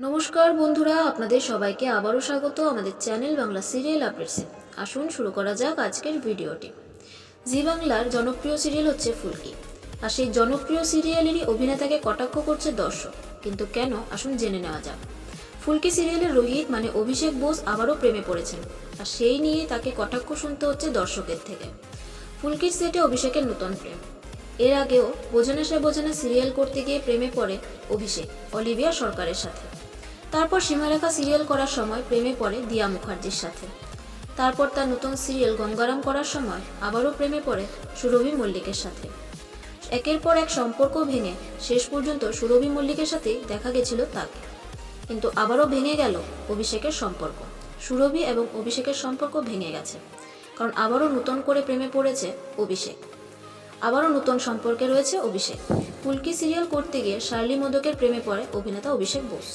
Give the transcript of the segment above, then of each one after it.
নমস্কার বন্ধুরা, আপনাদের সবাইকে আবারও স্বাগত আমাদের চ্যানেল বাংলা সিরিয়াল আপডেটসে। আসুন শুরু করা যাক আজকের ভিডিওটি। জি বাংলার জনপ্রিয় সিরিয়াল হচ্ছে ফুলকি। আর সেই জনপ্রিয় সিরিয়ালেরই অভিনেতাকে কটাক্ষ করছে দর্শক। কিন্তু কেন? আসুন জেনে নেওয়া যাক। ফুলকি সিরিয়ালের রোহিত মানে অভিষেক বোস আবারও প্রেমে পড়েছেন। আর সেই নিয়ে তাকে কটাক্ষ শুনতে হচ্ছে দর্শকের থেকে। ফুলকির সেটে অভিষেকের নতুন প্রেম। এর আগেও বোঝানা সে বোঝানা সিরিয়াল করতে গিয়ে প্রেমে পড়ে অভিষেক, অলিভিয়া সরকারের সাথে। তারপর সীমারেখা সিরিয়াল করার সময় প্রেমে পড়ে দিয়া মুখার্জির সাথে। তারপর তার নতুন সিরিয়াল গঙ্গারাম করার সময় আবারও প্রেমে পড়ে সুরভি মল্লিকের সাথে। একের পর এক সম্পর্ক ভেঙে শেষ পর্যন্ত সুরভি মল্লিকের সাথেই দেখা গেছিল তাকে কিন্তু আবারও ভেঙে গেল অভিষেকের সম্পর্ক। সুরভি এবং অভিষেকের সম্পর্ক ভেঙে গেছে, কারণ আবারও নতুন করে প্রেমে পড়েছে অভিষেক। আবারও নতুন সম্পর্কে রয়েছে অভিষেক। ফুলকি সিরিয়াল করতে গিয়ে শার্লি মোদকের প্রেমে পড়ে অভিনেতা অভিষেক বোস।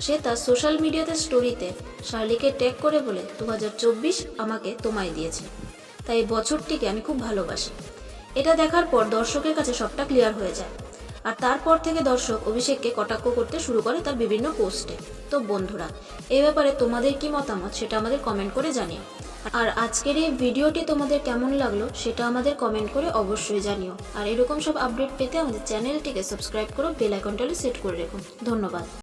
সে তার সোশ্যাল মিডিয়াতে স্টোরিতে শার্লিকে ট্যাগ করে বলে দু হাজার চব্বিশ আমাকে তোমায় দিয়েছে। তাই বছরটিকে আমি খুব ভালোবাসি। এটা দেখার পর দর্শকের কাছে সবটা ক্লিয়ার হয়ে যায়। আর তারপর থেকে দর্শক অভিষেককে কটাক্ষ করতে শুরু করে তার বিভিন্ন পোস্টে। তো বন্ধুরা এই ব্যাপারে তোমাদের কি মতামত সেটা আমাদের কমেন্ট করে জানিও। আর আজকের এই ভিডিওটি তোমাদের কেমন লাগল সেটা আমাদের কমেন্ট করে অবশ্যই জানিও। আর এরকম সব আপডেট পেতে আমাদের চ্যানেলটিকে সাবস্ক্রাইব করো, বেল সেট করে রেখো। ধন্যবাদ।